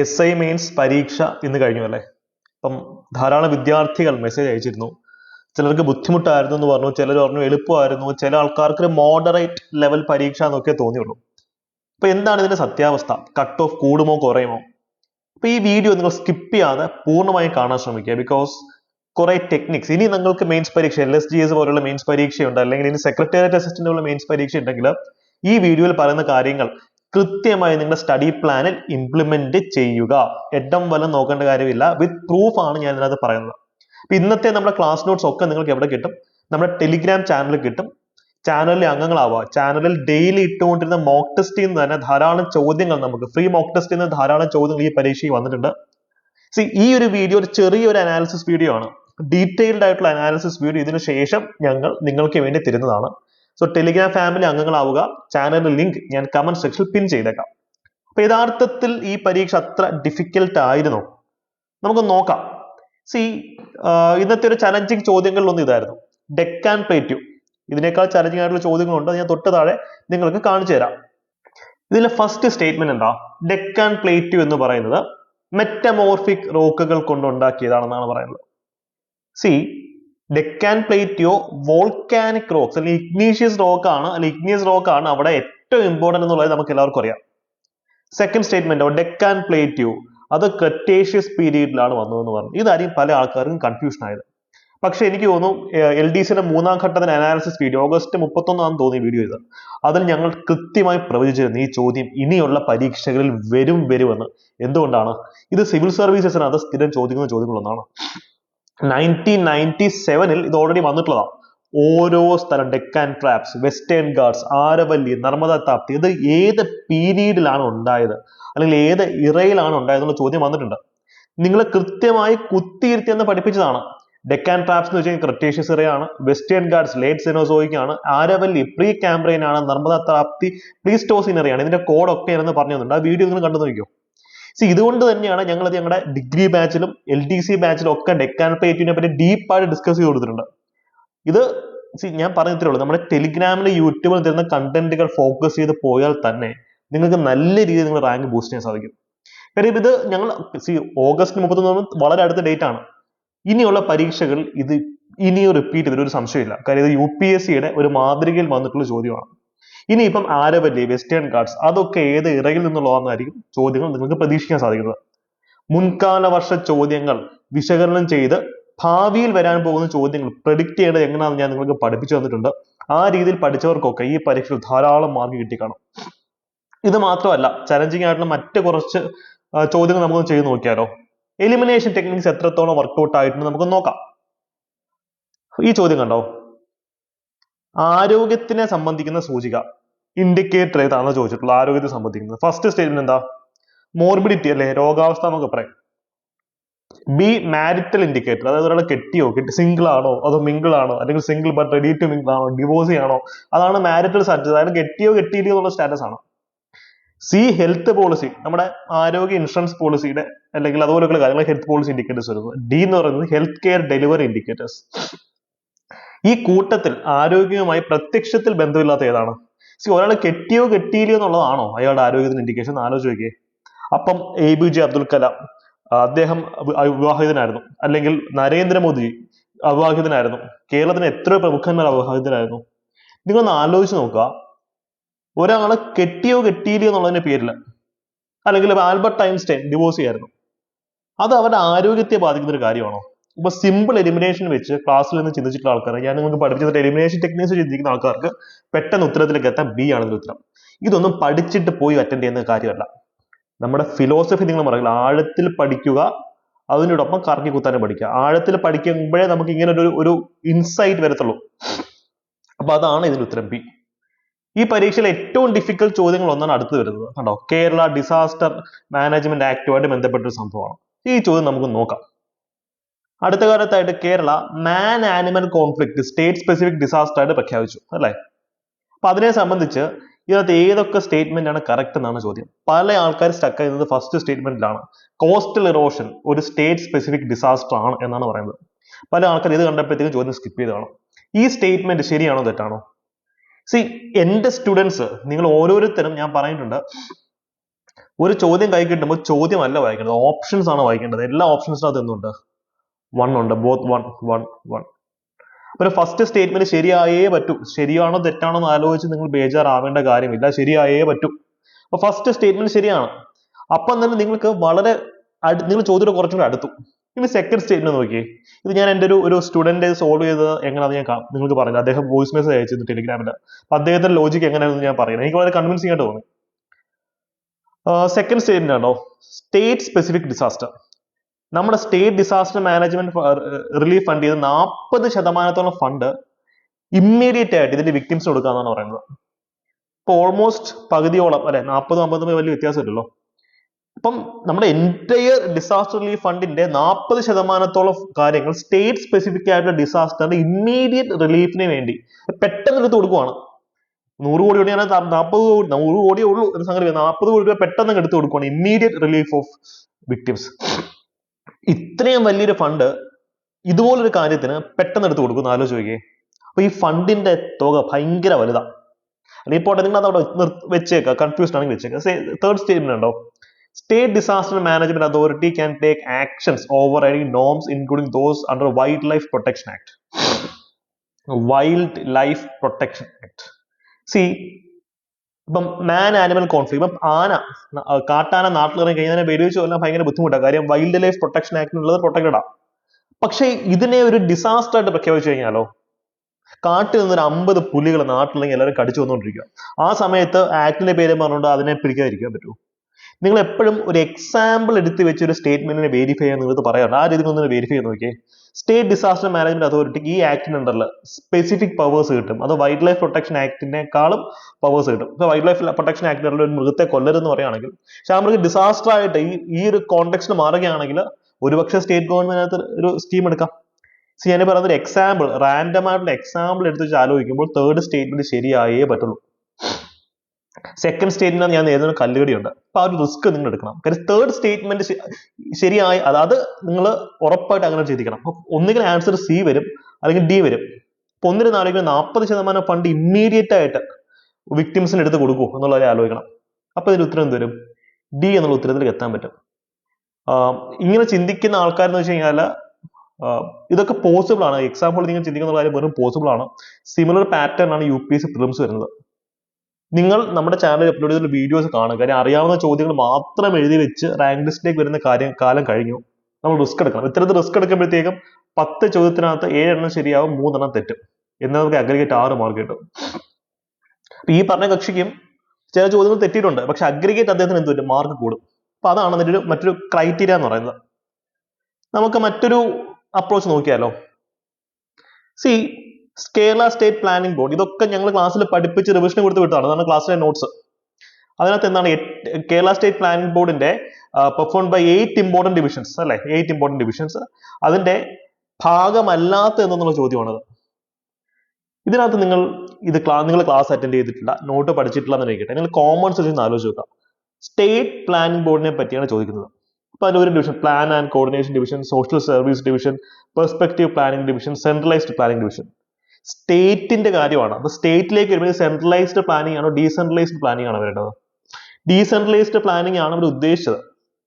S I mains പരീക്ഷ ഇന്ന് കഴിഞ്ഞു അല്ലേ അപ്പം ധാരാളം വിദ്യാർത്ഥികൾ മെസ്സേജ് അയച്ചിരുന്നു. ചിലർക്ക് ബുദ്ധിമുട്ടായിരുന്നു എന്ന് പറഞ്ഞു ചിലർ പറഞ്ഞു എളുപ്പമായിരുന്നു. ചില ആൾക്കാർക്ക് മോഡറേറ്റ് ലെവൽ പരീക്ഷ എന്നൊക്കെ തോന്നിയുള്ളൂ. അപ്പൊ എന്താണ് ഇതിന്റെ സത്യാവസ്ഥ? കട്ട് ഓഫ് കൂടുമോ കുറയുമോ? അപ്പൊ ഈ വീഡിയോ നിങ്ങൾ സ്കിപ്പ് ചെയ്യാതെ പൂർണമായും കാണാൻ ശ്രമിക്കുക. ബിക്കോസ് കുറെ ടെക്നിക്സ് ഇനി നിങ്ങൾക്ക് മെയിൻസ് പരീക്ഷ എൽ എസ് ജി എസ് പോലുള്ള മെയിൻസ് പരീക്ഷയുണ്ട്. അല്ലെങ്കിൽ ഇനി സെക്രട്ടേറിയറ്റ് അസിസ്റ്റന്റ് ഉള്ള മെയിൻസ് പരീക്ഷ ഉണ്ടെങ്കിൽ ഈ വീഡിയോയിൽ പറയുന്ന കാര്യങ്ങൾ കൃത്യമായി നിങ്ങളുടെ സ്റ്റഡി പ്ലാനിൽ ഇംപ്ലിമെന്റ് ചെയ്യുക. എഡം വല്ലം നോക്കേണ്ട കാര്യമില്ല. വിത്ത് പ്രൂഫ് ആണ് ഞാൻ ഇതിനകത്ത് പറയുന്നത്. അപ്പൊ ഇന്നത്തെ നമ്മുടെ ക്ലാസ് നോട്ട്സ് ഒക്കെ നിങ്ങൾക്ക് എവിടെ കിട്ടും? നമ്മുടെ ടെലിഗ്രാം ചാനലിൽ കിട്ടും. ചാനലിലെ അംഗങ്ങളാവുക. ചാനലിൽ ഡെയിലി ഇട്ടുകൊണ്ടിരുന്ന മോക്ക് ടെസ്റ്റിൽ നിന്ന് തന്നെ ധാരാളം ചോദ്യങ്ങൾ നമുക്ക് ഫ്രീ മോക്ക് ടെസ്റ്റിൽ നിന്ന് ധാരാളം ചോദ്യങ്ങൾ ഈ പരീക്ഷയിൽ വന്നിട്ടുണ്ട്. സി ഈ ഒരു വീഡിയോ ഒരു ചെറിയൊരു അനാലിസിസ് വീഡിയോ ആണ്. ഡീറ്റെയിൽഡ് ആയിട്ടുള്ള അനാലിസിസ് വീഡിയോ ഇതിനു ശേഷം ഞങ്ങൾ നിങ്ങൾക്ക് വേണ്ടി തരുന്നതാണ്. സോ ടെലിഗ്രാം ഫാമിലി അംഗങ്ങളാവുക. ചാനലിന്റെ ലിങ്ക് ഞാൻ കമന്റ് സെക്ഷനിൽ പിൻ ചെയ്തേക്കാം. അപ്പൊ യഥാർത്ഥത്തിൽ ഈ പരീക്ഷ അത്ര ഡിഫിക്കൽട്ട് ആയിരുന്നോ. നമുക്ക് നോക്കാം. സി ഇന്നത്തെ ഒരു ചലഞ്ചിങ് ഒന്ന് ഇതായിരുന്നു. ഡെക്കാൻ പ്ലേറ്റ്യൂ ഇതിനേക്കാൾ ചലഞ്ചിങ് ആയിട്ടുള്ള ചോദ്യങ്ങളുണ്ട്. ഞാൻ തൊട്ട് താഴെ നിങ്ങൾക്ക് കാണിച്ചു തരാം. ഇതിലെ ഫസ്റ്റ് സ്റ്റേറ്റ്മെന്റ് എന്താ? ഡെക്കാൻ പ്ലേറ്റ്യൂ എന്ന് പറയുന്നത് മെറ്റമോർഫിക് റോക്കുകൾ കൊണ്ടുണ്ടാക്കിയതാണെന്നാണ് പറയുന്നത്. C Deccan plateau volcanic rocks അല്ലെങ്കിൽ ഇഗ്നീഷ്യസ് റോക്ക് ആണ്. അല്ലെങ്കിൽ ഇഗ്നിയസ് റോക്ക് ആണ് അവിടെ ഏറ്റവും ഇമ്പോർട്ടന്റ് എന്നുള്ളത് നമുക്ക് എല്ലാവർക്കും അറിയാം. സെക്കൻഡ് സ്റ്റേറ്റ്മെന്റോ ഡെക്കാൻ പ്ലേറ്റിയോ അത് ക്രറ്റേഷ്യസ് പീരീഡിലാണ് വന്നതെന്ന് പറഞ്ഞു. ഇതായിരിക്കും പല ആൾക്കാർക്കും കൺഫ്യൂഷൻ ആയത്. പക്ഷെ എനിക്ക് തോന്നുന്നു എൽ ഡി സിയുടെ മൂന്നാം ഘട്ടത്തിന് അനാലിസിസ് വീഡിയോ ഓഗസ്റ്റ് മുപ്പത്തൊന്നാം തോന്നിയ വീഡിയോ ഇത് അതിൽ ഞങ്ങൾ കൃത്യമായി പ്രവചിച്ചിരുന്നു ഈ ചോദ്യം ഇനിയുള്ള പരീക്ഷകളിൽ വരും വരുമെന്ന്. എന്തുകൊണ്ടാണ്? ഇത് സിവിൽ സർവീസസിനകത്ത് സ്ഥിരം ചോദിക്കുന്ന ചോദ്യങ്ങളൊന്നാണ്. നയന്റീൻ നയന്റി സെവനിൽ ഇത് ഓൾറെഡി വന്നിട്ടുള്ളതാണ് ഓരോ സ്ഥലം ഡെക്കാൻ ട്രാപ്സ് വെസ്റ്റേൺ ഗാർഡ്സ് ആരവല്ലി നർമ്മദ താപ്തി ഇത് ഏത് പീരീഡിലാണ് ഉണ്ടായത്? അല്ലെങ്കിൽ ഏത് ഇറയിലാണ് ഉണ്ടായത് എന്നുള്ള ചോദ്യം വന്നിട്ടുണ്ട്. നിങ്ങളെ കൃത്യമായി കുത്തിയിരുത്തി എന്ന് പഠിപ്പിച്ചതാണ്. ഡെക്കാൻ ട്രാപ്സ് എന്ന് വെച്ചാൽ ക്രറ്റേഷ്യസ് ഇറയാണ് വെസ്റ്റേൺ ഗാർഡ്സ് ലേറ്റ് സെനോസോയിക് ആണ് ആരവല്ലി പ്രീ കാംബ്രെയിൻ ആണ് നർമ്മദ താപ്തി പ്രീസ്റ്റോസിൻ ഇറയാണ്. ഇതിന്റെ കോഡൊക്കെ ആണെന്ന് പറഞ്ഞു തന്നിട്ടുണ്ട്. ആ വീഡിയോ നിങ്ങൾ കണ്ടു നോക്കിയോ സി ഇതുകൊണ്ട് തന്നെയാണ് ഞങ്ങൾ അത് ഞങ്ങളുടെ ഡിഗ്രി ബാച്ചിലും എൽ ഡി സി ബാച്ചിലും ഒക്കെ ഡെക്കാൻ പ്ലേറ്റിനെ പറ്റി ഡീപ്പായിട്ട് ഡിസ്കസ് ചെയ്ത് കൊടുത്തിട്ടുണ്ട്. ഇത് സി ഞാൻ പറഞ്ഞത്രേ ഉള്ളൂ. നമ്മുടെ ടെലിഗ്രാമിലും യൂട്യൂബിൽ തരുന്ന കണ്ടന്റുകൾ ഫോക്കസ് ചെയ്ത് പോയാൽ തന്നെ നിങ്ങൾക്ക് നല്ല രീതിയിൽ നിങ്ങൾ റാങ്ക് ബൂസ്റ്റ് ചെയ്യാൻ സാധിക്കും. കാര്യം ഇത് ഞങ്ങൾ സി ഓഗസ്റ്റ് മുപ്പത്തൊന്ന് വളരെ അടുത്ത ഡേറ്റ് ആണ്. ഇനിയുള്ള പരീക്ഷകൾ ഇത് ഇനിയും റിപ്പീറ്റ് ചെയ്തൊരു സംശയമില്ല. കാര്യം ഇത് യു പി എസ് സിയുടെ ഒരു മാതൃകയിൽ വന്നിട്ടുള്ള ചോദ്യമാണ്. ഇനിയിപ്പം ആരവല്ലി? വെസ്റ്റേൺ ഗാർഡ്സ് അതൊക്കെ ഏത് ഇറയിൽ നിന്നുള്ളതാണെന്നായിരിക്കും ചോദ്യങ്ങൾ നിങ്ങൾക്ക് പ്രതീക്ഷിക്കാൻ സാധിക്കുന്നത്. മുൻകാല വർഷ ചോദ്യങ്ങൾ വിശകലനം ചെയ്ത് ഭാവിയിൽ വരാൻ പോകുന്ന ചോദ്യങ്ങൾ പ്രെഡിക്റ്റ് ചെയ്യേണ്ടത് എങ്ങനെയാണെന്ന് ഞാൻ നിങ്ങൾക്ക് പഠിപ്പിച്ചു തന്നിട്ടുണ്ട്. ആ രീതിയിൽ പഠിച്ചവർക്കൊക്കെ ഈ പരീക്ഷയിൽ ധാരാളം മാർക്ക് കിട്ടിക്കാണും ഇത് മാത്രമല്ല ചലഞ്ചിങ് ആയിട്ടുള്ള മറ്റ് കുറച്ച് ചോദ്യങ്ങൾ നമുക്കൊന്ന് ചെയ്ത് നോക്കിയാലോ? എലിമിനേഷൻ ടെക്നിക്സ് എത്രത്തോളം വർക്കൗട്ട് ആയിട്ടുണ്ട് നമുക്ക് നോക്കാം. ഈ ചോദ്യം കണ്ടോ? ആരോഗ്യത്തിനെ സംബന്ധിക്കുന്ന സൂചിക. ഇൻഡിക്കേറ്റർ ഏതാണെന്ന് ചോദിച്ചിട്ടുള്ളത് ആരോഗ്യത്തെ സംബന്ധിക്കുന്നത്. ഫസ്റ്റ് സ്റ്റേറ്റ്മെന്റ് എന്താ? മോർബിഡിറ്റി അല്ലെ? രോഗാവസ്ഥ എന്നൊക്കെ പറയും. ബി മാരിറ്റൽ ഇൻഡിക്കേറ്റർ അതായത് ഒരാൾ കെട്ടിയോ കെട്ടി സിംഗിൾ ആണോ അതോ മിങ്കിൾ ആണോ അല്ലെങ്കിൽ single but ready to mingle ആണോ ഡിവോഴ്സ് ആണോ അതാണ് മാരിറ്റൽ സ്റ്റാറ്റസ് അതായത് കെട്ടിയോ കെട്ടിയില്ലയോ എന്നുള്ള സ്റ്റാറ്റസ് ആണ്. സി ഹെൽത്ത് പോളിസി നമ്മുടെ ആരോഗ്യ ഇൻഷുറൻസ് പോളിസിയുടെ അല്ലെങ്കിൽ അതുപോലെയുള്ള കാര്യങ്ങൾ ഹെൽത്ത് പോളിസി ഇൻഡിക്കേറ്റേഴ്സ് വരുന്നത് ഡി എന്ന് പറയുന്നത് ഹെൽത്ത് കെയർ ഡെലിവറി ഇൻഡിക്കേറ്റേഴ്സ് ഈ കൂട്ടത്തിൽ ആരോഗ്യവുമായി പ്രത്യക്ഷത്തിൽ ബന്ധമില്ലാത്ത ഏതാണ്? സി ഒരാൾ കെട്ടിയോ കെട്ടിയില്ലയോ എന്നുള്ളതാണോ അയാളുടെ ആരോഗ്യത്തിന് ഇൻഡിക്കേഷൻ ആലോചിച്ച് നോക്കിയേ. അപ്പം A B J Abdul Kalam അദ്ദേഹം വിവാഹിതനായിരുന്നു. അല്ലെങ്കിൽ നരേന്ദ്രമോദി അവിവാഹിതനായിരുന്നു. കേരളത്തിന് എത്ര പ്രമുഖന്മാർ അവിവാഹിതരായിരുന്നു. നിങ്ങളൊന്ന് ആലോചിച്ച് നോക്കുക. ഒരാളെ കെട്ടിയോ കെട്ടിയില്ലയോ എന്നുള്ളതിന്റെ പേരിൽ അല്ലെങ്കിൽ ആൽബർട്ട് ഐൻസ്റ്റൈൻ ഡിവോഴ്സ് ചെയ്യായിരുന്നു. അത് അവരുടെ ആരോഗ്യത്തെ ബാധിക്കുന്ന ഒരു കാര്യമാണോ? ഇപ്പൊ സിമ്പിൾ എലിമിനേഷൻ വെച്ച് ക്ലാസ്സിൽ നിന്ന് ചിന്തിച്ചിട്ടുള്ള ആൾക്കാർ ഞാൻ നിങ്ങൾക്ക് പഠിപ്പിച്ചിട്ട് എലിമിനേഷൻ ടെക്നിക്സ് ചിന്തിക്കുന്ന ആൾക്കാർക്ക് പെട്ടെന്ന് ഉത്തരത്തിലേക്ക് എത്താൻ ബി ആണ് ഉത്തരം. ഇതൊന്നും പഠിച്ചിട്ട് പോയി അറ്റൻഡ് ചെയ്യുന്ന കാര്യമല്ല. നമ്മുടെ ഫിലോസഫി നിങ്ങൾ പറയുക ആഴത്തിൽ പഠിക്കുക അതിനോടൊപ്പം കറക്കി കുത്താനും പഠിക്കുക. ആഴത്തിൽ പഠിക്കുമ്പോഴേ നമുക്ക് ഇങ്ങനെ ഒരു ഒരു ഇൻസൈറ്റ് വരത്തുള്ളൂ. അപ്പൊ അതാണ് ഇതിന്റെ ഉത്തരം ബി ഈ പരീക്ഷയിൽ ഏറ്റവും ഡിഫിക്കൽട്ട് ചോദ്യങ്ങൾ ഒന്നാണ് അടുത്ത് വരുന്നത്. കണ്ടോ? കേരള ഡിസാസ്റ്റർ മാനേജ്മെന്റ് ആക്ടുമായിട്ട് ബന്ധപ്പെട്ട ഒരു സംഭവമാണ്. ഈ ചോദ്യം നമുക്ക് നോക്കാം. അടുത്ത കാലത്തായിട്ട് Kerala man animal conflict state specific disaster ആയിട്ട് പ്രഖ്യാപിച്ചു അല്ലെ? അപ്പൊ അതിനെ സംബന്ധിച്ച് ഇതിനകത്ത് ഏതൊക്കെ സ്റ്റേറ്റ്മെന്റ് ആണ് കറക്റ്റ് എന്നാണ് ചോദ്യം. പല ആൾക്കാർ സ്റ്റക്ക് ചെയ്യുന്നത് ഫസ്റ്റ് സ്റ്റേറ്റ്മെന്റിലാണ് കോസ്റ്റൽ ഇറോഷൻ ഒരു സ്റ്റേറ്റ് സ്പെസിഫിക് ഡിസാസ്റ്റർ ആണ് എന്നാണ് പറയുന്നത്. പല ആൾക്കാർ ഇത് കണ്ടപ്പോഴത്തേക്കും ചോദ്യം സ്കിപ്പ് ചെയ്തതാണ്. ഈ സ്റ്റേറ്റ്മെന്റ് ശരിയാണോ തെറ്റാണോ? സി എന്റെ സ്റ്റുഡൻസ് നിങ്ങൾ ഓരോരുത്തരും ഞാൻ പറഞ്ഞിട്ടുണ്ട് ഒരു ചോദ്യം കൈ കിട്ടുമ്പോൾ ചോദ്യമല്ല വായിക്കേണ്ടത്. ഓപ്ഷൻസ് ആണ് വായിക്കേണ്ടത്. എല്ലാ ഓപ്ഷൻസിനകത്ത് എന്തുണ്ട്? വൺ ഉണ്ട്. ബോത്ത് വൺ വൺ വൺ ഒരു ഫസ്റ്റ് സ്റ്റേറ്റ്മെന്റ് ശരിയായേ പറ്റൂ. ശരിയാണോ തെറ്റാണോ എന്ന് ആലോചിച്ച് നിങ്ങൾ ബേജാറാവേണ്ട കാര്യമില്ല. ശരിയായേ പറ്റൂ. അപ്പൊ ഫസ്റ്റ് സ്റ്റേറ്റ്മെന്റ് ശരിയാണ്. അപ്പം തന്നെ നിങ്ങൾക്ക് വളരെ നിങ്ങൾ ചോദ്യം കുറച്ചും കൂടെ അടുത്തു. ഇനി സെക്കൻഡ് സ്റ്റേറ്റ്മെന്റ് നോക്കിയേ. ഇത് ഞാൻ എന്റെ ഒരു ഒരു സ്റ്റുഡന്റ് സോൾവ് ചെയ്തത് എങ്ങനെയാണെന്ന് ഞാൻ നിങ്ങൾക്ക് പറഞ്ഞു അദ്ദേഹം വോയിസ് മെസ്സേജ് അയച്ചിരുന്നു ടെലിഗ്രാമിൽ അപ്പൊ അദ്ദേഹത്തിന്റെ ലോജിക്ക് എങ്ങനെയാണെന്ന് ഞാൻ പറയുന്നത് എനിക്ക് വളരെ കൺവിൻസിംഗ് ആയിട്ട് തോന്നി. സെക്കൻഡ് സ്റ്റേറ്റ്മെന്റ് ആണോ? സ്റ്റേറ്റ് സ്പെസിഫിക് ഡിസാസ്റ്റർ നമ്മുടെ state disaster management relief fund ചെയ്ത് നാൽപ്പത് ശതമാനത്തോളം ഫണ്ട് ഇമ്മീഡിയറ്റ് ആയിട്ട് ഇതിന്റെ വിക്ടിംസ് കൊടുക്കാന്നാണ് പറയുന്നത്. ഇപ്പൊ ഓൾമോസ്റ്റ് പകുതിയോളം അല്ലെ നാൽപ്പതും അമ്പതും വലിയ വ്യത്യാസമില്ലല്ലോ. അപ്പം നമ്മുടെ എന്റയർ ഡിസാസ്റ്റർ റിലീഫ് ഫണ്ടിന്റെ നാൽപ്പത് ശതമാനത്തോളം കാര്യങ്ങൾ സ്റ്റേറ്റ് സ്പെസിഫിക് ആയിട്ടുള്ള ഡിസാസ്റ്ററിന്റെ ഇമ്മീഡിയറ്റ് റിലീഫിന് വേണ്ടി പെട്ടെന്ന് എടുത്ത് കൊടുക്കുവാണ്. നൂറ് കോടി ഞാൻ നാൽപ്പത് കോടി നൂറ് കോടിയേ ഉള്ളൂ എന്ന സംഗതി. നാൽപ്പത് കോടി രൂപ പെട്ടെന്ന് എടുത്ത് കൊടുക്കുവാണ് ഇമ്മീഡിയറ്റ് റിലീഫ് ഓഫ് വിക്ടിംസ് ഇത്രയും വലിയൊരു ഫണ്ട് ഇതുപോലൊരു കാര്യത്തിന് പെട്ടെന്ന് എടുത്ത് കൊടുക്കുന്ന ആലോചിച്ച് നോക്കിയേ. അപ്പൊ ഈ ഫണ്ടിന്റെ തുക ഭയങ്കര വലുതാ. അല്ലെങ്കിൽ പോട്ടെ നിങ്ങൾ അവിടെ വെച്ചേക്കുക കൺഫ്യൂസ്ഡ് ആണെങ്കിൽ വെച്ചേക്കുക തേർഡ് സ്റ്റേറ്റ്മെന്റ് ഉണ്ടോ? State disaster management authority can take actions over I norms including those under wildlife protection act wildlife protection act see ഇപ്പം മാൻ ആനിമൽ കോൺഫ്ലിക്ട് ഇപ്പം ആന കാട്ടാന നാട്ടിലിറങ്ങി കഴിഞ്ഞാൽ വെടിവെച്ച് കൊല്ലാൻ ഭയങ്കര ബുദ്ധിമുട്ടാണ് കാര്യം വൈൽഡ് ലൈഫ് പ്രൊട്ടക്ഷൻ ആക്ടിനുള്ളത് പ്രൊട്ടക്റ്റഡ് ആണ് പക്ഷേ ഇതിനെ ഒരു ഡിസാസ്റ്റർ ആയിട്ട് പ്രഖ്യാപിച്ചു കഴിഞ്ഞാലോ കാട്ടിൽ നിന്ന് ഒരു അമ്പത് പുലികൾ നാട്ടിലെങ്കിൽ എല്ലാവരും കടിച്ചു വന്നുകൊണ്ടിരിക്കുക. ആ സമയത്ത് ആക്ടിന്റെ പേര് പറഞ്ഞുകൊണ്ട് അതിനെ പിടിക്കാതിരിക്കാൻ പറ്റുമോ? നിങ്ങൾ എപ്പോഴും ഒരു എക്സാമ്പിൾ എടുത്ത് വെച്ച് ഒരു സ്റ്റേറ്റ്മെന്റിനെ വെരിഫൈ ചെയ്യാൻ നിങ്ങൾക്ക് പറയാറുണ്ട്. ആ രീതിയിൽ ഒന്ന് വെരിഫൈ ചെയ്ത് നോക്കിയേ. സ്റ്റേറ്റ് ഡിസാസ്റ്റർ മാനേജ്മെന്റ് അതോറിറ്റിക്ക് ഈ ആക്ടിന് അണ്ടറിൽ സ്പെസിഫിക് പവേഴ്സ് കിട്ടും. അത് വൈൽഡ് ലൈഫ് പ്രൊട്ടക്ഷൻ ആക്ടിനേക്കാളും പവേഴ്സ് കിട്ടും. ഇപ്പൊ വൈൽഡ് ലൈഫ് പ്രൊട്ടക്ഷൻ ആക്ടിനുള്ള ഒരു മൃഗത്തെ കൊല്ലരുതെന്ന് പറയുകയാണെങ്കിൽ പക്ഷെ ആ മൃഗം ഡിസാസ്റ്റർ ആയിട്ട് ഈ ഈ ഒരു കോണ്ടെക്സ്റ്റ് മാറുകയാണെങ്കിൽ ഒരുപക്ഷെ സ്റ്റേറ്റ് ഗവൺമെന്റ് ഒരു സ്കീം എടുക്കാം. സി ഞാൻ പറയുന്ന ഒരു എക്സാമ്പിൾ റാൻഡം ആയിട്ടുള്ള എക്സാമ്പിൾ എടുത്ത് വെച്ച് ആലോചിക്കുമ്പോൾ തേർഡ് സ്റ്റേറ്റ്മെന്റ് ശരിയായേ പറ്റുള്ളൂ. സെക്കൻഡ് സ്റ്റേറ്റ്മെന്റ് ഞാൻ നേരിടുന്ന കല്ലുകടിയുണ്ട്. അപ്പൊ ആ ഒരു റിസ്ക് നിങ്ങൾ എടുക്കണം കാര്യം തേർഡ് സ്റ്റേറ്റ്മെന്റ് ശരിയായി അതായത് അത് നിങ്ങൾ ഉറപ്പായിട്ട് അങ്ങനെ അപ്പൊ ഒന്നുകിൽ ആൻസർ സി വരും അല്ലെങ്കിൽ ഡി വരും. അപ്പൊ ഒന്നിന് നാലെങ്കിലും നാൽപ്പത് ശതമാനം ഫണ്ട് ഇമ്മീഡിയറ്റ് ആയിട്ട് വിക്ടിംസിന് എടുത്ത് കൊടുക്കൂ എന്നുള്ളവരെ ആലോചിക്കണം. അപ്പൊ ഇതിന്റെ ഉത്തരം എന്ത് വരും? ഡി എന്നുള്ള ഉത്തരത്തിലേക്ക് എത്താൻ പറ്റും. ഇങ്ങനെ ചിന്തിക്കുന്ന ആൾക്കാരെന്ന് വെച്ച് കഴിഞ്ഞാൽ ഇതൊക്കെ പോസിബിൾ ആണ്. എക്സാമ്പിൾ നിങ്ങൾ ചിന്തിക്കുന്ന കാര്യം വെറും പോസിബിൾ ആണ്. സിമിലർ പാറ്റേൺ ആണ് യു പി എസ് പ്രിലിംസ് വരുന്നത്. നിങ്ങൾ നമ്മുടെ ചാനലിൽ അപ്ലോഡ് ചെയ്തിട്ടുള്ള വീഡിയോസ് കാണുക. കാര്യം അറിയാവുന്ന ചോദ്യങ്ങൾ മാത്രം എഴുതി വെച്ച് റാങ്ക് ലിസ്റ്റിലേക്ക് വരുന്ന കാര്യം കാലം കഴിഞ്ഞു. നമ്മൾ റിസ്ക് എടുക്കണം. ഇത്തരത്തിൽ റിസ്ക് എടുക്കുമ്പോഴത്തേക്കും പത്ത് ചോദ്യത്തിനകത്ത് ഏഴെണ്ണം ശരിയാവും മൂന്നെണ്ണം തെറ്റും. എന്നാൽ നമുക്ക് അഗ്രിഗേറ്റ് ആറ് മാർക്ക് കിട്ടും. ഈ പറഞ്ഞ കക്ഷിക്കും ചില ചോദ്യങ്ങൾ തെറ്റിയിട്ടുണ്ട്. പക്ഷെ അഗ്രിഗേറ്റ് അദ്ദേഹത്തിന് എന്ത് പറ്റും? മാർക്ക് കൂടും. അപ്പൊ അതാണ് അതിന്റെ ഒരു മറ്റൊരു ക്രൈറ്റീരിയ എന്ന് പറയുന്നത്. നമുക്ക് മറ്റൊരു അപ്രോച്ച് നോക്കിയാലോ? See Kerala state planning board ഇതൊക്കെ ഞങ്ങൾ ക്ലാസ്സിൽ പഠിപ്പിച്ച് റിവിഷൻ കൊടുത്ത് വിട്ടതാണ്. അതാണ് ക്ലാസ്സിലെ നോട്ട്സ് അതിനകത്ത് എന്താണ്? കേരള സ്റ്റേറ്റ് പ്ലാനിംഗ് ബോർഡിന്റെ perform by eight important divisions അല്ലേ? എയ്റ്റ് ഇമ്പോർട്ടന്റ് ഡിവിഷൻസ് അതിന്റെ ഭാഗമല്ലാത്ത എന്നുള്ള ചോദ്യമാണത്. ഇതിനകത്ത് നിങ്ങൾ ഇത് ക്ലാസ് നിങ്ങൾ ക്ലാസ് അറ്റൻഡ് ചെയ്തിട്ടില്ല. നോട്ട് പഠിച്ചിട്ടില്ല എന്ന് ഇരിക്കട്ടെ നിങ്ങൾ കോമൺ സെഷൻ ആലോചിക്കുക സ്റ്റേറ്റ് പ്ലാനിംഗ് ബോർഡിനെ പറ്റിയാണ് ചോദിക്കുന്നത്. അപ്പൊ അതിൽ ഒരു division plan and coordination division social service division perspective planning division centralised planning division സ്റ്റേറ്റിന്റെ കാര്യമാണ്. അപ്പൊ സ്റ്റേറ്റിലേക്ക് വരുമ്പോൾ സെൻട്രലൈസ്ഡ് പ്ലാനിംഗ് ആണോ ഡീസെൻട്രലൈസ്ഡ് പ്ലാനിംഗ് ആണോ വരേണ്ടത്? ഡീസെൻട്രലൈസ്ഡ് പ്ലാനിംഗ് ആണ് അവർ ഉദ്ദേശിച്ചത്.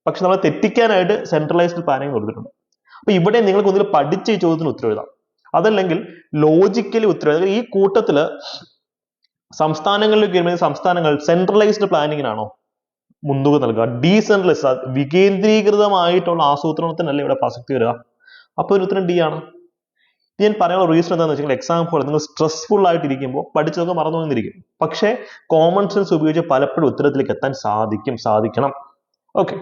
പക്ഷെ നമ്മൾ തെറ്റിക്കാനായിട്ട് സെൻട്രലൈസ്ഡ് പ്ലാനിംഗ് കൊടുത്തിട്ടുണ്ട്. അപ്പൊ ഇവിടെ നിങ്ങൾക്ക് ഒന്നിൽ പഠിച്ച് ഈ ചോദ്യത്തിന് ഉത്തരം എഴുതാം. അതല്ലെങ്കിൽ ലോജിക്കലി ഉത്തരം എഴുതാം. ഈ കൂട്ടത്തിൽ സംസ്ഥാനങ്ങളിലേക്ക് വരുമ്പോൾ സംസ്ഥാനങ്ങൾ സെൻട്രലൈസ്ഡ് പ്ലാനിങ്ങിനാണോ മുൻതൂക്കം നൽകുക? ഡീസെൻട്രലൈസ് വികേന്ദ്രീകൃതമായിട്ടുള്ള ആസൂത്രണത്തിനല്ലേ ഇവിടെ പ്രസക്തി വരിക? അപ്പൊ ഒരു ഉത്തരം ഡി ആണ്. ഞാൻ പറയാനുള്ള റീസൺ എന്താണെന്ന് വെച്ചാൽ എക്സാമ്പിൾ നിങ്ങൾ സ്ട്രെസ്ഫുൾ ആയിട്ടിരിക്കുമ്പോൾ പഠിച്ചതൊക്കെ മറന്നു വന്നിരിക്കും പക്ഷേ കോമൺ സെൻസ് ഉപയോഗിച്ച് പലപ്പോഴും ഉത്തരത്തിലേക്ക് എത്താൻ സാധിക്കും സാധിക്കണം. ഓക്കെ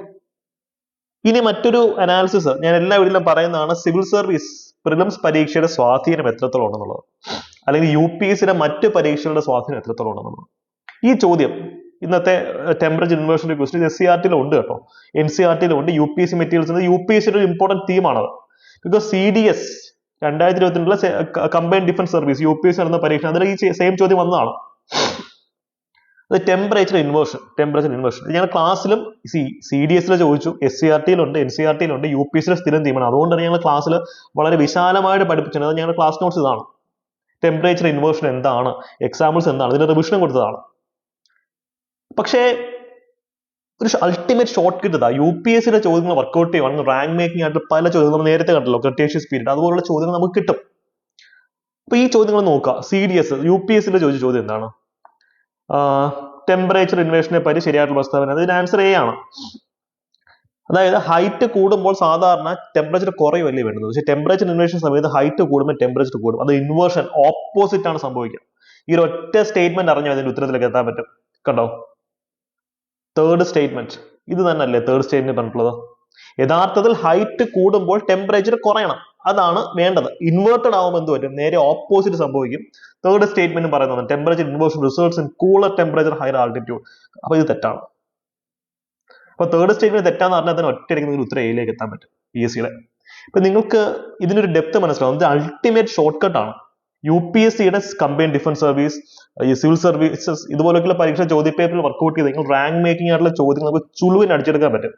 ഇനി മറ്റൊരു അനാലിസിസ് ഞാൻ എല്ലാ വീട്ടിലും പറയുന്നതാണ് സിവിൽ സർവീസ് പ്രിലിംസ് പരീക്ഷയുടെ സ്വാധീനം എത്രത്തോളം ഉണ്ടെന്നുള്ളത്. അല്ലെങ്കിൽ യു പി എസ് സിയുടെ മറ്റ് പരീക്ഷകളുടെ സ്വാധീനം എത്രത്തോളം ഉണ്ടെന്നുള്ളത്. ഈ ചോദ്യം ഇന്നത്തെ temperature university question S C R ടിയിലും ഉണ്ട് കേട്ടോ. എൻ സി ആർ ടിയിലും ഉണ്ട് U P S C materials U P S സിയുടെ ഒരു ഇമ്പോർട്ടന്റ് തീമാണത് ബിക്കോസ് സി ഡി എസ് രണ്ടായിരത്തി ഇരുപത്തിരണ്ടിലെ combine defence service U P S നടന്ന പരീക്ഷ അതിൽ ഈ സെയിം ചോദ്യം വന്നതാണ്. അത് ടെമ്പറേച്ചർ ഇൻവേർഷൻ ടെമ്പറേച്ചർ ഇൻവേർഷൻ ഞാൻ ക്ലാസ്സിലും സി സി ഡി എസിൽ ചോദിച്ചു എസ് സി ആർ ടിയിലുണ്ട് എൻ സി ആർ ടിയിലുണ്ട് യു പി എസിലെ സ്ഥിരം തീമാണ് അതുകൊണ്ടാണ് ഞങ്ങൾ ക്ലാസ്സിൽ വളരെ വിശാലമായിട്ട് പഠിപ്പിച്ചത്. ഞങ്ങളുടെ ക്ലാസ് നോട്ട്സ് ഇതാണ്. ടെമ്പറേച്ചർ ഇൻവേർഷൻ എന്താണ്? എക്സാമ്പിൾസ് എന്താണ്? ഇതിന്റെ റിവിഷനും കൊടുത്തതാണ്. പക്ഷേ ഒരു അൾട്ടിമേറ്റ് ഷോർട്ട് കട്ട് ഇതാ യു പി എസ് സിയുടെ ചോദ്യങ്ങൾ വർക്കൗട്ട് ചെയ്യുവാണെങ്കിൽ റാങ്ക് മേക്കിംഗ് ആയിട്ട് പല ചോദ്യങ്ങളും നമ്മൾ നേരത്തെ കണ്ടല്ലോ ക്രിട്ടേഷ്യസ് പീരീഡ് അതുപോലുള്ള ചോദ്യങ്ങൾ നമുക്ക് കിട്ടും. അപ്പൊ ഈ ചോദ്യങ്ങൾ നോക്കുക. C D S U P S സിയുടെ ചോദിച്ച ചോദ്യം എന്താണ്? ടെമ്പറേച്ചർ ഇൻവേഷനെ പറ്റി ശരിയായിട്ടുള്ള പ്രസ്താവന. അതിന് ആൻസർ എ ആണ്. അതായത് ഹൈറ്റ് കൂടുമ്പോൾ സാധാരണ ടെമ്പറേച്ചർ കുറയുമല്ലേ വേണ്ടത്? പക്ഷേ ടെമ്പറേച്ചർ ഇൻവേഷൻ സമയത്ത് ഹൈറ്റ് കൂടുമ്പോൾ ടെമ്പറേച്ചർ കൂടും. അത് ഇൻവേർഷൻ ഓപ്പോസിറ്റ് ആണ് സംഭവിക്കുക. ഈ ഒരു ഒറ്റ സ്റ്റേറ്റ്മെന്റ് അറിഞ്ഞാൽ അതിന്റെ ഉത്തരത്തിലേക്ക് എത്താൻ പറ്റും. കണ്ടോ? തേർഡ് സ്റ്റേറ്റ്മെന്റ് ഇത് തന്നെയല്ലേ തേർഡ് സ്റ്റേറ്റ്മെന്റ് പറഞ്ഞിട്ടുള്ളത് യഥാർത്ഥത്തിൽ ഹൈറ്റ് കൂടുമ്പോൾ ടെമ്പറേച്ചർ കുറയണം. അതാണ് വേണ്ടത്. ഇൻവേർട്ടഡ് ആവുമ്പോൾ എന്ത് പറ്റും? നേരെ ഓപ്പോസിറ്റ് സംഭവിക്കും. തേർഡ് സ്റ്റേറ്റ്മെന്റ് പറയുന്നത് temperature inversion results in cooler temperature higher altitude അപ്പൊ ഇത് തെറ്റാണ്. അപ്പൊ തേർഡ് സ്റ്റേറ്റ്മെന്റ് തെറ്റാന്ന് പറഞ്ഞാൽ തന്നെ ഒറ്റയടിക്ക് നിങ്ങൾ ഉത്തരം എയിലേക്ക് എത്താൻ പറ്റും. പി എസ് സിയുടെ ഇപ്പൊ നിങ്ങൾക്ക് ഇതിനൊരു ഡെപ്ത് മനസ്സിലാവും. ഇത് അൾട്ടിമേറ്റ് ഷോർട്ട് കട്ട് ആണ്. യു പി എസ് സിയുടെ കമ്പൈൻ ഡിഫൻസ് സർവീസ് ഈ സിവിൽ സർവീസസ് ഇതുപോലെയൊക്കെയുള്ള പരീക്ഷ ചോദ്യപേപ്പറിൽ വർക്കൗട്ട് ചെയ്ത് നിങ്ങൾ റാങ്ക് മേക്കിംഗ് ആയിട്ടുള്ള ചോദ്യങ്ങൾ നമുക്ക് ചുളുവിന് അടിച്ചെടുക്കാൻ പറ്റും.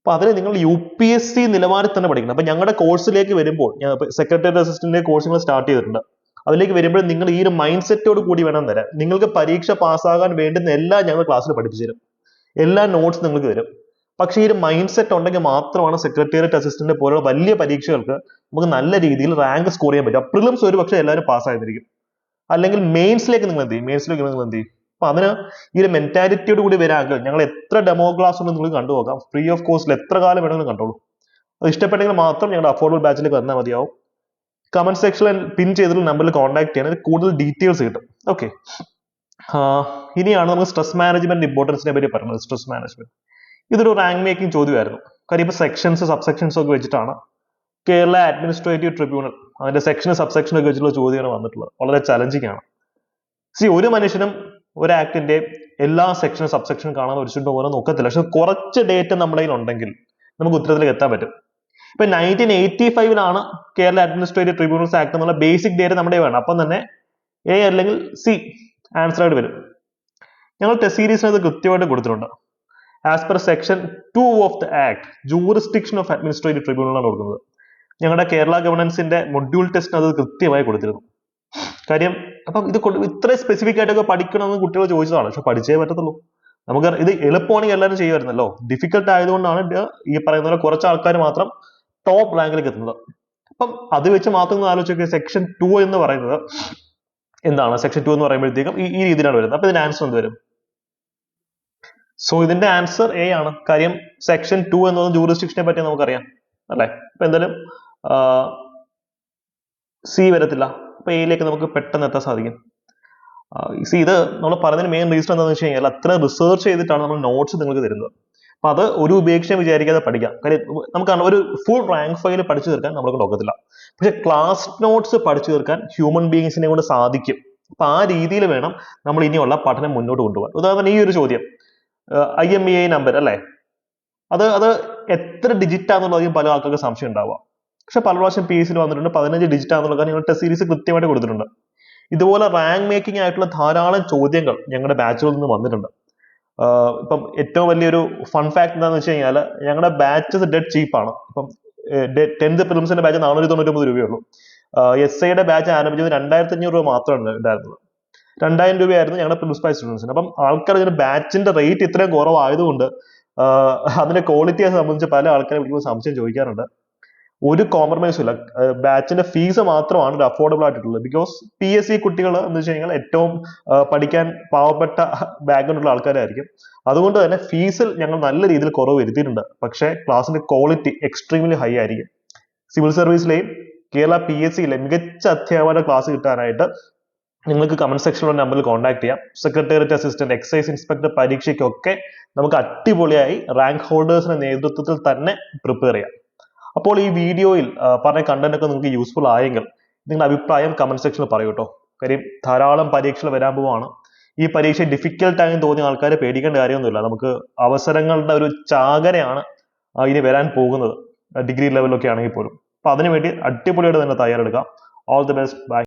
അപ്പൊ അതിന് നിങ്ങൾ യു പി എസ് സി നിലവാരത്തിൽ തന്നെ പഠിക്കണം. അപ്പൊ ഞങ്ങളുടെ കോഴ്സിലേക്ക് വരുമ്പോൾ ഞാൻ സെക്രട്ടറി അസിസ്റ്റന്റിന്റെ കോഴ്സ് നിങ്ങൾ സ്റ്റാർട്ട് ചെയ്തിട്ടുണ്ട്. അതിലേക്ക് വരുമ്പോൾ നിങ്ങൾ ഈ ഒരു മൈൻഡ് സെറ്റോട് കൂടി വേണം തരാൻ. നിങ്ങൾക്ക് പരീക്ഷ പാസ്സാകാൻ വേണ്ടുന്ന എല്ലാം ഞങ്ങൾ ക്ലാസ്സിൽ പഠിപ്പിച്ചു തരും. എല്ലാ നോട്ട്സ് നിങ്ങൾക്ക് തരും. പക്ഷേ ഈ ഒരു മൈൻഡ് സെറ്റ് ഉണ്ടെങ്കിൽ മാത്രമാണ് സെക്രട്ടേറിയറ്റ് അസിസ്റ്റന്റ് പോലുള്ള വലിയ പരീക്ഷകൾക്ക് നമുക്ക് നല്ല രീതിയിൽ റാങ്ക് സ്കോർ ചെയ്യാൻ പറ്റും. പ്രിലിംസ് ഒരു പക്ഷേ എല്ലാവരും പാസ്സായിരിക്കും അല്ലെങ്കിൽ മെയിൻസിലേക്ക് നിങ്ങൾ എന്ത് ചെയ്യും? മെയിൻസിലേക്ക് നിങ്ങൾ എന്ത് ചെയ്യും? അപ്പൊ അതിന് ഈ ഒരു മെന്റാലിറ്റിയോട് കൂടി വരാമെങ്കിൽ ഞങ്ങൾ എത്ര ഡെമോ ക്ലാസ് ഉണ്ട് നിങ്ങൾ കണ്ടുപോകാം ഫ്രീ ഓഫ് കോസ്റ്റിൽ എത്ര കാലം വേണമെങ്കിലും കണ്ടോളൂ. അത് ഇഷ്ടപ്പെട്ടെങ്കിൽ മാത്രം ഞങ്ങളുടെ അഫോർഡബിൾ ബാച്ചിലേക്ക് വന്നാൽ മതിയാവും. കമന്റ് സെക്ഷനിൽ പിൻ ചെയ്തിട്ടുള്ള നമ്പറിൽ കോൺടാക്ട് അതിൽ കൂടുതൽ ഡീറ്റെയിൽസ് കിട്ടും. ഓക്കെ ഇനിയാണ് നമുക്ക് സ്ട്രെസ് മാനേജ്മെന്റ് ഇമ്പോർട്ടൻസിനെ പറ്റി പറയുന്നത് സ്ട്രെസ് മാനേജ്മെന്റ് ഇതൊരു റാങ്ക് മേക്കിംഗ് ചോദ്യമായിരുന്നു. കാര്യം ഇപ്പൊ സെക്ഷൻസ് സബ്സെക്ഷൻസ് ഒക്കെ വെച്ചിട്ടാണ് കേരള അഡ്മിനിസ്ട്രേറ്റീവ് ട്രിബ്യൂണൽ അതിന്റെ സെക്ഷൻ സബ്സെക്ഷൻ ഒക്കെ വെച്ചിട്ടുള്ള ചോദ്യമാണ് വന്നിട്ടുള്ളത്. വളരെ ചലഞ്ചിങ് ആണ്. സി ഒരു മനുഷ്യനും ഒരു ആക്ടിന്റെ എല്ലാ സെക്ഷനും സബ്സെക്ഷനും കാണാൻ വെച്ചിട്ട് പോലെ നോക്കത്തില്ല. പക്ഷെ കുറച്ച് ഡേറ്റ നമ്മുടെ കയ്യിൽ ഉണ്ടെങ്കിൽ നമുക്ക് ഉത്തരത്തിലേക്ക് എത്താൻ പറ്റും. ഇപ്പൊ നയന്റീൻ എയ്റ്റി ഫൈവിലാണ് കേരള അഡ്മിനിസ്ട്രേറ്റീവ് ട്രിബ്യൂണൽസ് ആക്ട് എന്നുള്ള ബേസിക് ഡേറ്റ നമ്മുടെ വേണം. അപ്പം തന്നെ എ അല്ലെങ്കിൽ സി ആൻസർ ആയിട്ട് വരും. ഞങ്ങൾ ടെസ്റ്റ് സീരീസിന് അത് കൃത്യമായിട്ട് കൊടുത്തിട്ടുണ്ട്. As per section two of the act jurisdiction of administrative ട്രിബ്യൂണലാണ് കൊടുക്കുന്നത്. ഞങ്ങളുടെ കേരള ഗവർണൻസിന്റെ മൊഡ്യൂൾ ടെസ്റ്റിന് അത് കൃത്യമായി കൊടുത്തിരുന്നു. കാര്യം അപ്പം ഇത് ഇത്ര സ്പെസിഫിക് ആയിട്ടൊക്കെ പഠിക്കണമെന്ന് കുട്ടികൾ ചോദിച്ചതാണ്. പക്ഷെ പഠിച്ചേ പറ്റത്തുള്ളൂ. നമുക്ക് ഇത് എളുപ്പമാണെങ്കിൽ എല്ലാവരും ചെയ്യുമായിരുന്നല്ലോ. ഡിഫിക്കൽട്ട് ആയതുകൊണ്ടാണ് ഈ പറയുന്ന പോലെ കുറച്ച് ആൾക്കാർ മാത്രം ടോപ്പ് റാങ്കിലേക്ക് എത്തുന്നത്. അപ്പം അത് വെച്ച് മാത്രം ആലോചിക്കുക സെക്ഷൻ ടു എന്ന് പറയുന്നത് എന്താണ്? സെക്ഷൻ ടു എന്ന് പറയുമ്പോഴത്തേക്കും ഈ രീതിയിലാണ് വരുന്നത്. അപ്പൊ ഇതിന്റെ ആൻസർ എന്ത് വരും? സോ ഇതിന്റെ ആൻസർ എ ആണ്. കാര്യം സെക്ഷൻ ടു എന്നത് ജൂറിസ്ഡിക്ഷനെ പറ്റി നമുക്കറിയാം. അല്ലെ? അപ്പൊ എന്തായാലും സി വരത്തില്ല. അപ്പൊ എയിലേക്ക് നമുക്ക് പെട്ടെന്ന് എത്താൻ സാധിക്കും. സി ഇത് നമ്മൾ പറഞ്ഞതിന് മെയിൻ റീസൺ എന്താണെന്ന് വെച്ച് കഴിഞ്ഞാൽ അത്ര റിസർച്ച് ചെയ്തിട്ടാണ് നമ്മൾ നോട്ട്സ് നിങ്ങൾക്ക് തരുന്നത്. അപ്പൊ അത് ഒരു ഉപേക്ഷയും വിചാരിക്കാതെ പഠിക്കാം. കാര്യം നമുക്ക് ഒരു ഫുൾ റാങ്ക് ഫയൽ പഠിച്ചു തീർക്കാൻ നമ്മളെ കൊണ്ട് ഒക്കത്തില്ല പക്ഷെ ക്ലാസ് നോട്ട്സ് പഠിച്ചു തീർക്കാൻ ഹ്യൂമൻ ബീങ്സിനെ കൊണ്ട് സാധിക്കും. അപ്പൊ ആ രീതിയിൽ വേണം നമ്മൾ ഇനിയുള്ള പഠനം മുന്നോട്ട് കൊണ്ടുപോകാൻ. ഉദാഹരണം ഈ ഒരു ചോദ്യം. I M E I number അല്ലേ? അത് അത് എത്ര ഡിജിറ്റ് ആണെന്നുള്ളതായിരിക്കും പല ആൾക്കാർക്ക് സംശയം ഉണ്ടാവുക. പക്ഷെ പല പ്രാവശ്യം പി എസിൽ വന്നിട്ടുണ്ട് പതിനഞ്ച് ഡിജിറ്റ് ആണെന്നുള്ള കാര്യം ടെസ്റ്റ് സീരീസ് കൃത്യമായിട്ട് കൊടുത്തിട്ടുണ്ട്. ഇതുപോലെ റാങ്ക് മേക്കിംഗ് ആയിട്ടുള്ള ധാരാളം ചോദ്യങ്ങൾ ഞങ്ങളുടെ ബാച്ചിൽ നിന്ന് വന്നിട്ടുണ്ട്. ഇപ്പം ഏറ്റവും വലിയൊരു ഫൺ ഫാക്ട് എന്താണെന്ന് വെച്ച് കഴിഞ്ഞാൽ ഞങ്ങളുടെ ബാച്ചസ് ഡെഡ് ചീപ്പാണ് ഇപ്പം ടെൻത്ത് പ്രിലിംസിന്റെ ബാച്ച് നാനൂറ്റി തൊണ്ണൂറ്റി ഒമ്പത് രൂപയുള്ളൂ എസ് ഐയുടെ ബാച്ച് ആരംഭിച്ചത് രണ്ടായിരത്തി അഞ്ഞൂറ് രൂപ മാത്രമാണ് ഉണ്ടായിരുന്നത്. രണ്ടായിരം രൂപയായിരുന്നു ഞങ്ങളുടെ പ്രിൻസിപ്പൽ സ്റ്റുഡൻസിന് അപ്പം ആൾക്കാർ ഇതിന് ബാച്ചിന്റെ റേറ്റ് ഇത്രയും കുറവായതുകൊണ്ട് അതിന്റെ ക്വാളിറ്റിയെ സംബന്ധിച്ച് പല ആൾക്കാരെ വിളിക്കുമ്പോൾ സംശയം ചോദിക്കാറുണ്ട്. ഒരു കോംപ്രമൈസും ഇല്ല. ബാച്ചിന്റെ ഫീസ് മാത്രമാണ് ഒരു അഫോർഡബിൾ ആയിട്ടുള്ളത്. ബിക്കോസ് പി എസ് സി കുട്ടികൾ എന്ന് വെച്ച് കഴിഞ്ഞാൽ ഏറ്റവും പഠിക്കാൻ പാവപ്പെട്ട ബാക്ക്ഗ്രൗണ്ടുള്ള ആൾക്കാരായിരിക്കും. അതുകൊണ്ട് തന്നെ ഫീസിൽ ഞങ്ങൾ നല്ല രീതിയിൽ കുറവ് വരുത്തിയിട്ടുണ്ട്. പക്ഷേ ക്ലാസ്സിന്റെ ക്വാളിറ്റി എക്സ്ട്രീംലി ഹൈ ആയിരിക്കും. സിവിൽ സർവീസിലെയും കേരള പി എസ് സിയിലെ മികച്ച അധ്യാപകരുടെ ക്ലാസ് കിട്ടാനായിട്ട് നിങ്ങൾക്ക് കമന്റ് സെക്ഷനിലുള്ള നമ്പറിൽ കോൺടാക്ട് ചെയ്യാം. സെക്രട്ടേറിയറ്റ് അസിസ്റ്റന്റ് എക്സൈസ് ഇൻസ്പെക്ടർ പരീക്ഷയ്ക്കൊക്കെ നമുക്ക് അടിപൊളിയായി റാങ്ക് ഹോൾഡേഴ്സിന്റെ നേതൃത്വത്തിൽ തന്നെ പ്രിപ്പയർ ചെയ്യാം. അപ്പോൾ ഈ വീഡിയോയിൽ പറഞ്ഞ കണ്ടന്റ് ഒക്കെ നിങ്ങൾക്ക് യൂസ്ഫുൾ ആയെങ്കിൽ നിങ്ങളുടെ അഭിപ്രായം കമന്റ് സെക്ഷനിൽ പറയൂ കേട്ടോ കാര്യം ധാരാളം പരീക്ഷകൾ വരാൻ പോവാണ്. ഈ പരീക്ഷ ഡിഫിക്കൽട്ട് ആയെന്ന് തോന്നിയ ആൾക്കാരെ പേടിക്കേണ്ട കാര്യമൊന്നുമില്ല. നമുക്ക് അവസരങ്ങളുടെ ഒരു ചാകരയാണ് ഇനി വരാൻ പോകുന്നത്. ഡിഗ്രി ലെവലൊക്കെ ആണെങ്കിൽ പോലും. അപ്പൊ അതിനുവേണ്ടി അടിപൊളിയായിട്ട് തന്നെ തയ്യാറെടുക്കാം. All the best bye